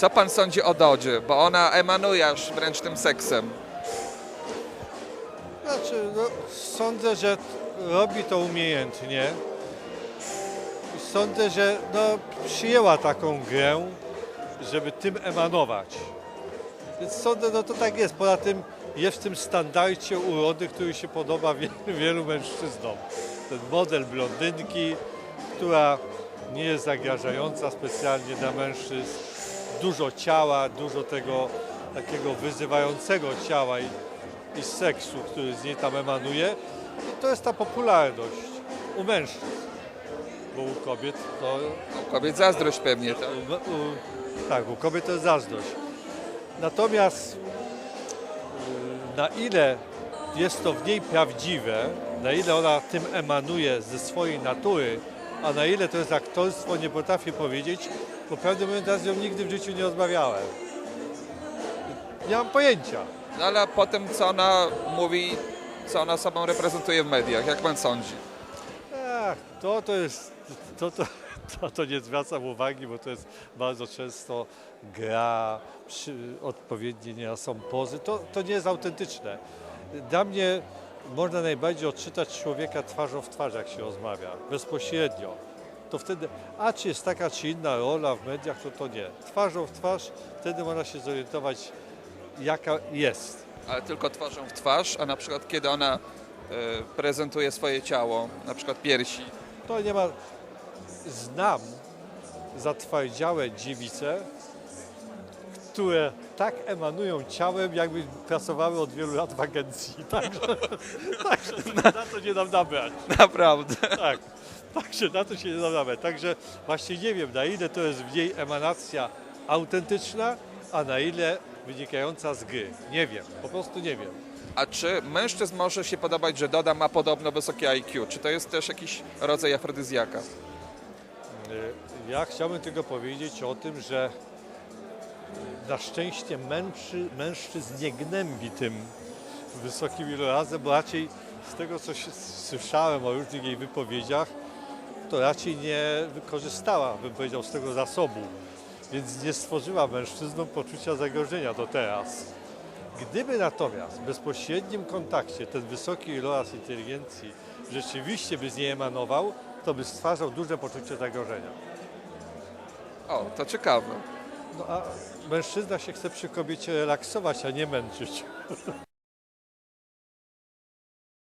Co pan sądzi o Dodzie? Bo ona emanuje aż wręcz tym seksem. Znaczy, no, sądzę, że robi to umiejętnie. Sądzę, że no, przyjęła taką grę, żeby tym emanować. Więc sądzę, no to tak jest. Poza tym jest w tym standardzie urody, który się podoba wielu, wielu mężczyznom. Ten model blondynki, która nie jest zagrażająca specjalnie dla mężczyzn. Dużo ciała, dużo tego takiego wyzywającego ciała i, i seksu, który z niej tam emanuje. I to jest ta popularność u mężczyzn. Bo u kobiet to U kobiet zazdrość pewnie, tak? u, u, tak, u kobiet to jest zazdrość. Natomiast y, na ile jest to w niej prawdziwe, na ile ona tym emanuje ze swojej natury, a na ile to jest aktorstwo, nie potrafię powiedzieć, bo prawdę mówiąc, ja z nią nigdy w życiu nie rozmawiałem. Nie mam pojęcia. No ale po tym, co ona mówi, co ona sobą reprezentuje w mediach, jak pan sądzi? Ach, to to jest, to, to, to, to nie zwracam uwagi, bo to jest bardzo często gra, przy, odpowiednie nie są pozy, to, to nie jest autentyczne. Dla mnie można najbardziej odczytać człowieka twarzą w twarz, jak się rozmawia, bezpośrednio. To wtedy, a czy jest taka czy inna rola w mediach, to to nie. Twarzą w twarz, wtedy można się zorientować, jaka jest. Ale tylko twarzą w twarz, a na przykład kiedy ona e, prezentuje swoje ciało, na przykład piersi, To nie ma. Znam zatwardziałe dziewice, które tak emanują ciałem, jakby pracowały od wielu lat w agencji. Także, także na to nie dam nabrać. naprawdę. Tak. Także na to się nie dam nabrać. Także właśnie nie wiem, na ile to jest w niej emanacja autentyczna, a na ile wynikająca z gry. Nie wiem, po prostu nie wiem. A czy mężczyzn może się podobać, że Doda ma podobno wysokie IQ? Czy to jest też jakiś rodzaj afrodyzjaka? Y, Ja chciałbym tylko powiedzieć o tym, że na szczęście mężczy, mężczyzn nie gnębi tym wysokim ilorazem, bo raczej z tego, co słyszałem o różnych jej wypowiedziach, to raczej nie wykorzystała, bym powiedział, z tego zasobu. Więc nie stworzyła mężczyznom poczucia zagrożenia do teraz. Gdyby natomiast w bezpośrednim kontakcie ten wysoki iloraz inteligencji rzeczywiście by z niej emanował, to by stwarzał duże poczucie zagrożenia. O, to ciekawe. No a mężczyzna się chce przy kobiecie relaksować, a nie męczyć.